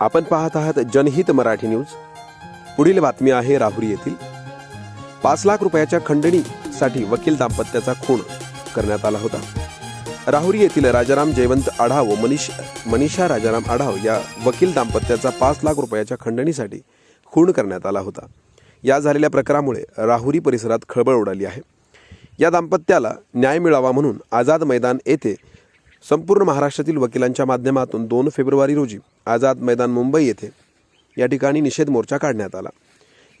आपण पाहत आहात जनहित मराठी न्यूज. पुढील बातमी आहे राहुरी येथील. पाच लाख रुपयाच्या खंडणीसाठी वकील दाम्पत्याचा खून करण्यात आला होता. राहुरी येथील राजाराम जयवंत आढाव व मनीष मनीषा राजाराम आढाव या वकील दाम्पत्याचा पाच लाख रुपयाच्या खंडणीसाठी खून करण्यात आला होता. या झालेल्या प्रकारामुळे राहुरी परिसरात खळबळ उडाली आहे. या दाम्पत्याला न्याय मिळावा म्हणून आझाद मैदान येथे संपूर्ण महाराष्ट्रातील वकिलांच्या माध्यमातून दोन फेब्रुवारी रोजी आझाद मैदान मुंबई येथे या ठिकाणी निषेध मोर्चा काढण्यात आला.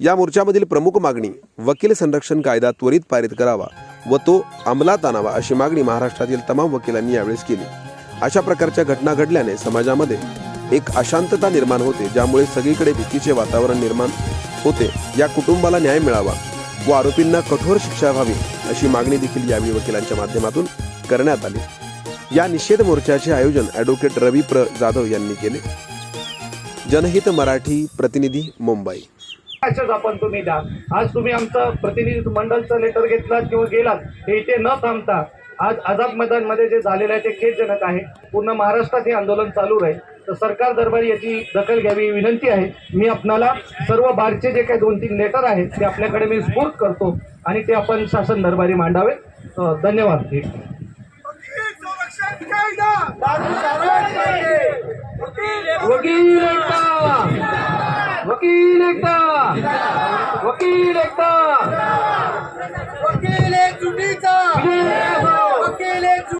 या मोर्चामधील प्रमुख मागणी वकील संरक्षण कायदा त्वरित पारित करावा व तो अंमलात आणावा अशी मागणी महाराष्ट्रातील तमाम वकिलांनी यावेळेस केली. अशा प्रकारच्या घटना घडल्याने समाजामध्ये एक अशांतता निर्माण होते ज्यामुळे सगळीकडे भीतीचे वातावरण निर्माण होते. या कुटुंबाला न्याय मिळावा व आरोपींना कठोर शिक्षा व्हावी अशी मागणी देखील यावेळी वकिलांच्या माध्यमातून करण्यात आली. या निषेध मोर्चाचे आयोजन ॲडव्होकेट रवी प्र जाधव यांनी केले. जनहित मराठी प्रतिनिधी मुंबई. आपण तुम्ही द्या. आज तुम्ही आमचं प्रतिनिधी मंडळचं लेटर घेतलात किंवा गेलात हे इथे न थांबता आज आझाद मैदानमध्ये जे झालेलं आहे ते खेदजनक आहे. पूर्ण महाराष्ट्रात हे आंदोलन चालू राहील. तर सरकार दरबारी याची दखल घ्यावी विनंती आहे. मी आपणाला सर्व बारचे जे काही दोन तीन लेटर आहेत ते आपल्याकडे मी स्फूर्त करतो आणि ते आपण शासन दरबारी मांडावे. धन्यवाद. वकील एकता वकील एकता वकील एकता वकील एक चुकीचा